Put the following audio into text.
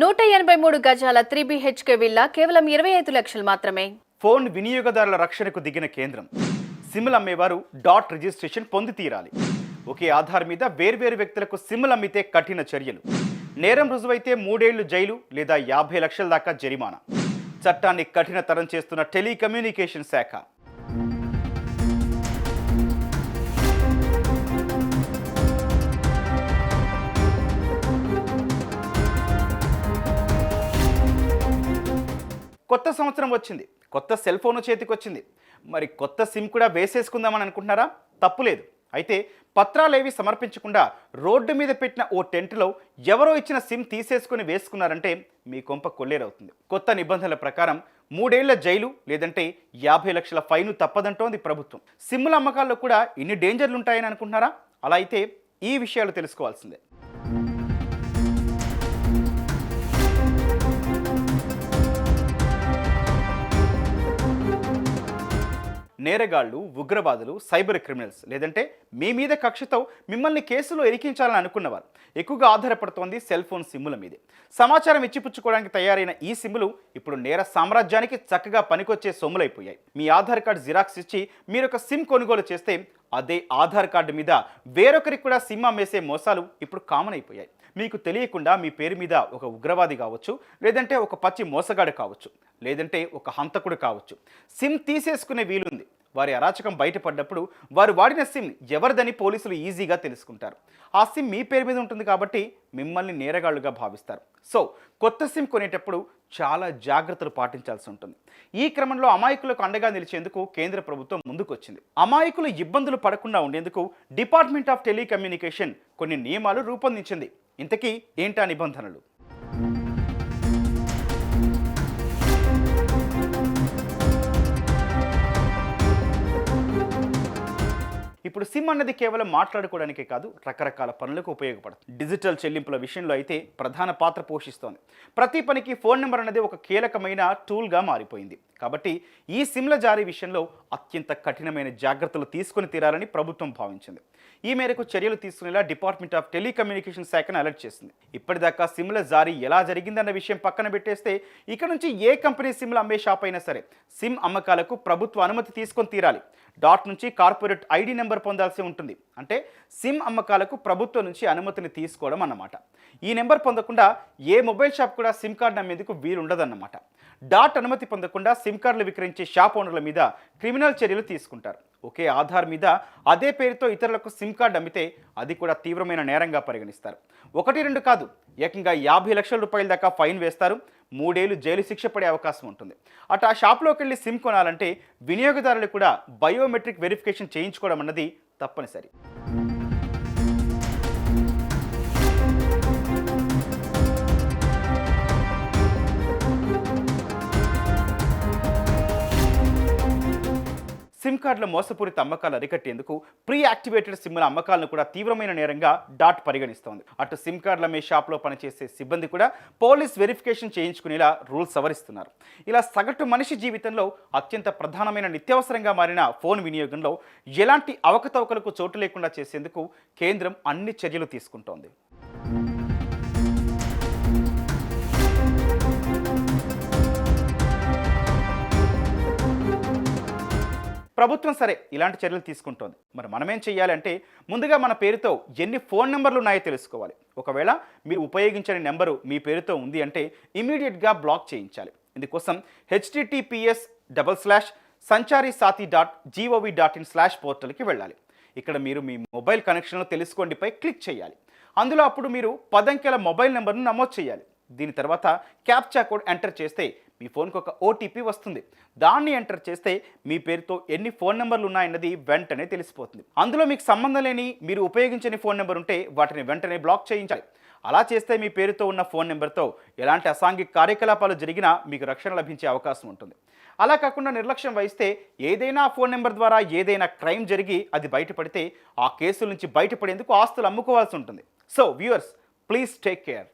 నూట ఎనభై మూడు గజాల త్రీ బిహెచ్కే విల్లా కేవలం ఇరవై ఐదు లక్షలు మాత్రమే. ఫోన్ వినియోగదారుల రక్షణకు దిగిన కేంద్రం. సిమ్లు అమ్మేవారు డాట్ రిజిస్ట్రేషన్ పొంది తీరాలి. ఒకే ఆధార్ మీద వేర్వేరు వ్యక్తులకు సిమ్లు అమ్మితే కఠిన చర్యలు. నేరం రుజువైతే మూడేళ్ళు జైలు లేదా యాభై లక్షల దాకా జరిమానా. చట్టాన్ని కఠినతరం చేస్తున్న టెలికమ్యూనికేషన్ శాఖ. కొత్త సంవత్సరం వచ్చింది. కొత్త సెల్ ఫోన్ చేతికి వచ్చింది. మరి కొత్త సిమ్ కూడా వేసేసుకుందామని అనుకుంటున్నారా? తప్పులేదు అయితే పత్రాలేవి సమర్పించకుండా రోడ్డు మీద పెట్టిన ఓ టెంట్లో ఎవరో ఇచ్చిన సిమ్ తీసేసుకుని వేసుకున్నారంటే మీ కొంప కొల్లేరవుతుంది. కొత్త నిబంధనల ప్రకారం మూడేళ్ళ జైలు లేదంటే యాభై లక్షల ఫైను తప్పదంటోంది ప్రభుత్వం. సిమ్ముల అమ్మకాల్లో కూడా ఇన్ని డేంజర్లు ఉంటాయని అనుకుంటున్నారా? అలా అయితే ఈ విషయాలు తెలుసుకోవాల్సిందే. నేరగాళ్ళు ఉగ్రవాదులు సైబర్ క్రిమినల్స్ లేదంటే మీ మీద కక్షతో మిమ్మల్ని కేసులో ఎరికించాలని అనుకున్నవారు. ఎక్కువగా ఆధారపడుతోంది సెల్ ఫోన్ సిమ్ముల మీదే. సమాచారం ఇచ్చిపుచ్చుకోవడానికి తయారైన ఈ సిమ్ములు ఇప్పుడు నేర సామ్రాజ్యానికి చక్కగా పనికొచ్చే సొమ్ములైపోయాయి. మీ ఆధార్ కార్డు జిరాక్స్ ఇచ్చి మీరు ఒక సిమ్ కొనుగోలు చేస్తే అదే ఆధార్ కార్డు మీద వేరొకరికి కూడా సిమ్ అమ్మేసే మోసాలు ఇప్పుడు కామన్ అయిపోయాయి. మీకు తెలియకుండా మీ పేరు మీద ఒక ఉగ్రవాది కావచ్చు లేదంటే ఒక పచ్చి మోసగాడు కావచ్చు లేదంటే ఒక హంతకుడు కావచ్చు. సిమ్ తీసేసుకునే వీలుంది. వారి అరాచకం బయటపడ్డప్పుడు వారు వాడిన సిమ్ ఎవరిదని పోలీసులు ఈజీగా తెలుసుకుంటారు. ఆ సిమ్ మీ పేరు మీద ఉంటుంది కాబట్టి మిమ్మల్ని నేరగాళ్ళుగా భావిస్తారు. సో కొత్త సిమ్ కొనేటప్పుడు చాలా జాగ్రత్తలు పాటించాల్సి ఉంటుంది. ఈ క్రమంలో అమాయకులకు అండగా నిలిచేందుకు కేంద్ర ప్రభుత్వం ముందుకొచ్చింది. అమాయకులు ఇబ్బందులు పడకుండా ఉండేందుకు డిపార్ట్మెంట్ ఆఫ్ టెలికమ్యూనికేషన్ కొన్ని నియమాలు రూపొందించింది. ఇంతకీ ఏంటా నిబంధనలు? ఇప్పుడు సిమ్ అన్నది కేవలం మాట్లాడుకోవడానికే కాదు రకరకాల పనులకు ఉపయోగపడుతుంది. డిజిటల్ చెల్లింపుల విషయంలో అయితే ప్రధాన పాత్ర పోషిస్తోంది. ప్రతి పనికి ఫోన్ నెంబర్ అనేది ఒక కీలకమైన టూల్గా మారిపోయింది. కాబట్టి ఈ సిమ్ల జారీ విషయంలో అత్యంత కఠినమైన జాగ్రత్తలు తీసుకొని తీరాలని ప్రభుత్వం భావించింది. ఈ మేరకు చర్యలు తీసుకునేలా డిపార్ట్మెంట్ ఆఫ్ టెలికమ్యూనికేషన్ శాఖను అలర్ట్ చేసింది. ఇప్పటిదాకా సిమ్ల జారీ ఎలా జరిగిందన్న విషయం పక్కన పెట్టేస్తే ఇక నుంచి ఏ కంపెనీ సిమ్లు అమ్మే షాప్ అయినా సరే సిమ్ అమ్మకాలకు ప్రభుత్వ అనుమతి తీసుకొని తీరాలి. డాట్ నుంచి కార్పొరేట్ ఐడి నెంబర్ పొందాల్సి ఉంటుంది. అంటే సిమ్ అమ్మకాలకు ప్రభుత్వం నుంచి అనుమతిని తీసుకోవడం అన్నమాట. ఈ నెంబర్ పొందకుండా ఏ మొబైల్ షాప్ కూడా సిమ్ కార్డు అమ్మేందుకు వీలుండదన్నమాట. డాట్ అనుమతి పొందకుండా సిమ్ కార్డులు విక్రయించే షాప్ ఓనర్ల మీద క్రిమినల్ చర్యలు తీసుకుంటారు. ఒకే ఆధార్ మీద అదే పేరుతో ఇతరులకు సిమ్ కార్డు అమ్మితే అది కూడా తీవ్రమైన నేరంగా పరిగణిస్తారు. ఒకటి రెండు కాదు. ఏకంగా యాభై లక్షల రూపాయల దాకా ఫైన్ వేస్తారు. మూడేళ్ళు జైలు శిక్ష పడే అవకాశం ఉంటుంది. అటు ఆ షాప్లోకి వెళ్ళి సిమ్ కొనాలంటే వినియోగదారులు కూడా బయోమెట్రిక్ వెరిఫికేషన్ చేయించుకోవడం అన్నది తప్పనిసరి. సిమ్ కార్డుల మోసపూరిత అమ్మకాలు అరికట్టేందుకు ప్రీ యాక్టివేటెడ్ సిమ్ల అమ్మకాలను కూడా తీవ్రమైన నేరంగా డాట్ పరిగణిస్తోంది. అటు సిమ్ కార్డుల మీ షాప్లో పనిచేసే సిబ్బంది కూడా పోలీస్ వెరిఫికేషన్ చేయించుకునేలా రూల్స్ సవరిస్తున్నారు. ఇలా సగటు మనిషి జీవితంలో అత్యంత ప్రధానమైన నిత్యావసరంగా మారిన ఫోన్ వినియోగంలో ఎలాంటి అవకతవకలకు చోటు లేకుండా చేసేందుకు కేంద్రం అన్ని చర్యలు తీసుకుంటోంది. ప్రభుత్వం సరే ఇలాంటి చర్యలు తీసుకుంటోంది. మరి మనమేం చేయాలంటే ముందుగా మన పేరుతో ఎన్ని ఫోన్ నెంబర్లు ఉన్నాయో తెలుసుకోవాలి. ఒకవేళ మీరు ఉపయోగించని నెంబరు మీ పేరుతో ఉంది అంటే ఇమీడియట్గా బ్లాక్ చేయించాలి. ఇందుకోసం HTTPS double slash Sanchar Saathi dot gov dot in slash పోర్టల్కి వెళ్ళాలి. ఇక్కడ మీరు మీ మొబైల్ కనెక్షన్లో తెలుసుకోండిపై క్లిక్ చేయాలి. అందులో అప్పుడు మీరు పదంకెల మొబైల్ నెంబర్ను నమోదు చేయాలి. దీని తర్వాత క్యాప్చా కోడ్ ఎంటర్ చేస్తే మీ ఫోన్కి ఒక ఓటీపీ వస్తుంది. దాన్ని ఎంటర్ చేస్తే మీ పేరుతో ఎన్ని ఫోన్ నెంబర్లు ఉన్నాయన్నది వెంటనే తెలిసిపోతుంది. అందులో మీకు సంబంధం లేని మీరు ఉపయోగించని ఫోన్ నెంబర్ ఉంటే వాటిని వెంటనే బ్లాక్ చేయించాలి. అలా చేస్తే మీ పేరుతో ఉన్న ఫోన్ నెంబర్తో ఎలాంటి అసాంఘిక కార్యకలాపాలు జరిగినా మీకు రక్షణ లభించే అవకాశం ఉంటుంది. అలా కాకుండా నిర్లక్ష్యం వహిస్తే ఏదైనా ఫోన్ నెంబర్ ద్వారా ఏదైనా క్రైమ్ జరిగి అది బయటపడితే ఆ కేసుల నుంచి బయటపడేందుకు ఆస్తులు అమ్ముకోవాల్సి ఉంటుంది. So viewers please take care.